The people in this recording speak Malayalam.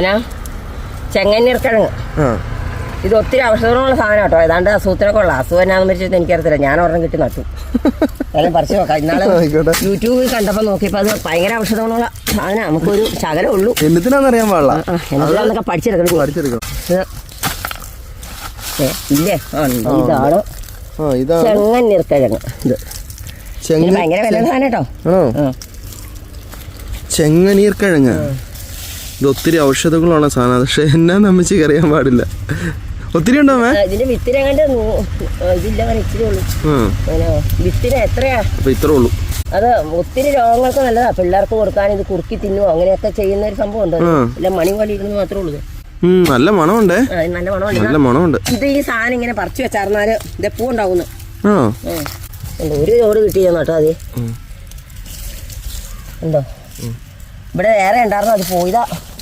എന്നാ? ചെങ്ങന്നീർക്കിഴങ്ങ് ഇത് ഒത്തിരി ഔഷധങ്ങളുള്ള സാധനം കേട്ടോ. ഏതാണ്ട് അസുഖത്തിനൊക്കെ ഉള്ള അസുഖം എന്നാന്ന് വെച്ചിട്ട് എനിക്കറിയത്തില്ല. ഞാൻ ഒരെണ്ണം കിട്ടി നട്ടു. എല്ലാം പറിച്ചു നോക്കാം. ഇന്നാളെ. യൂട്യൂബിൽ കണ്ടപ്പോൾ നോക്കിയപ്പോൾ അത് ഭയങ്കര ഔഷധങ്ങളുള്ള സാധനം. നമുക്കൊരു ശകലം ഉള്ളൂ. എന്തിനാണെന്നറിയാൻ പാടില്ല. എന്നൊക്കെ പഠിച്ചെടുക്കണം. പഠിച്ചെടുക്കണം. ഇല്ലേ? ഇതാണ് ചെങ്ങന്നീർക്കിഴങ്ങ് ഇത്. ഭയങ്കര വില സാധനം കേട്ടോ. ആണോ? ചെങ്ങനീർ കിഴങ്ങ് ഇത് ഒത്തിരി ഔഷധങ്ങളാണ് സാധനം. പക്ഷെ എന്നാ നമ്മിച്ച് അറിയാൻ പാടില്ല. ഒത്തിരി ഉണ്ടോ ഇതിന്റെ ഇതില്ല ഇച്ചിരി ഉള്ളൂ. വിത്തിന് എത്രയാ? അപ്പൊ ഇത്രേ ഉള്ളൂ. അത് ഒത്തിരി രോഗങ്ങൾക്ക് നല്ലതാ. പിള്ളേർക്ക് കൊടുക്കാൻ ഇത് കുറുക്കി തിന്നു അങ്ങനെയൊക്കെ ചെയ്യുന്ന ഒരു സംഭവം ഉണ്ട്. ഇല്ല മണി പോലെ ഇരുന്ന് മാത്രമേ ഉള്ളൂ നല്ല മണമുണ്ടേ. നല്ല മണമുണ്ട് നല്ല മണമുണ്ട്. ഇത് ഈ സാധനം ഇങ്ങനെ പറിച്ചു വെച്ചാർന്നാൽ ഇത് പൂ ഉണ്ടാവുന്നു? ഒരു ചോട് കിട്ടിയെന്ന് കേട്ടോ അത്. ഉണ്ടോ ഇവിടെ വേറെ ഉണ്ടായിരുന്നു അത് പോയതാ.